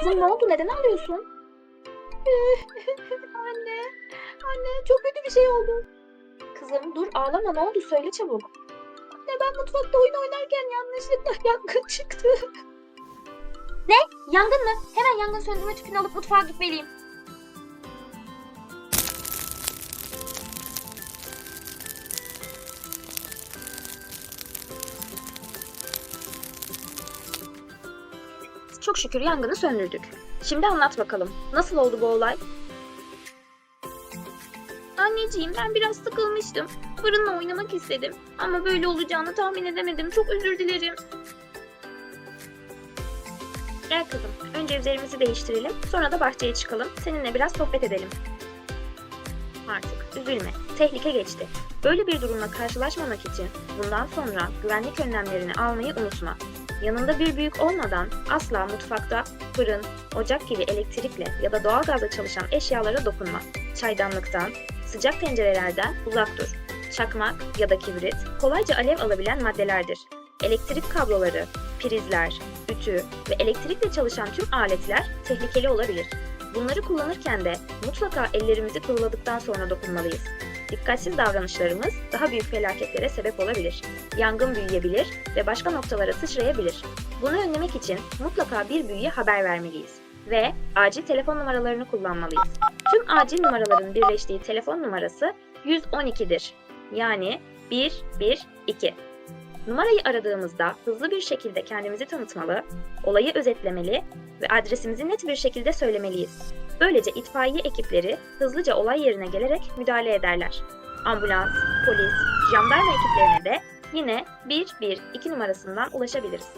Kızım ne oldu? Neden ağlıyorsun? Anne, anne çok kötü bir şey oldu. Kızım dur ağlama ne oldu? Söyle çabuk. Anne ben mutfakta oyun oynarken yanlışlıkla yangın çıktı. Yangın mı? Hemen yangın söndürme tüpünü alıp mutfağa gitmeliyim. Çok şükür yangını söndürdük. Şimdi anlat bakalım. Nasıl oldu bu olay? Anneciğim ben biraz sıkılmıştım. Fırınla oynamak istedim. Ama böyle olacağını tahmin edemedim. Çok özür dilerim. Gel kızım. Önce üzerimizi değiştirelim. Sonra da bahçeye çıkalım. Seninle biraz sohbet edelim. Artık üzülme. Tehlike geçti. Böyle bir durumla karşılaşmamak için bundan sonra güvenlik önlemlerini almayı unutma. Yanında bir büyük olmadan asla mutfakta fırın, ocak gibi elektrikle ya da doğalgazla çalışan eşyalara dokunma. Çaydanlıktan, sıcak tencerelerden uzak dur. Çakmak ya da kibrit kolayca alev alabilen maddelerdir. Elektrik kabloları, prizler, ütü ve elektrikle çalışan tüm aletler tehlikeli olabilir. Bunları kullanırken de mutlaka ellerimizi kuruladıktan sonra dokunmalıyız. Dikkatsiz davranışlarımız daha büyük felaketlere sebep olabilir. Yangın büyüyebilir ve başka noktalara sıçrayabilir. Bunu önlemek için mutlaka bir büyüye haber vermeliyiz ve acil telefon numaralarını kullanmalıyız. Tüm acil numaraların birleştiği telefon numarası 112'dir. Yani 112. Numarayı aradığımızda hızlı bir şekilde kendimizi tanıtmalı, olayı özetlemeli ve adresimizi net bir şekilde söylemeliyiz. Böylece itfaiye ekipleri hızlıca olay yerine gelerek müdahale ederler. Ambulans, polis, jandarma ekiplerine de yine 112 numarasından ulaşabiliriz.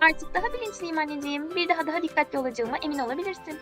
Artık daha bilinçliyim anneciğim. Bir daha daha dikkatli olacağıma emin olabilirsin.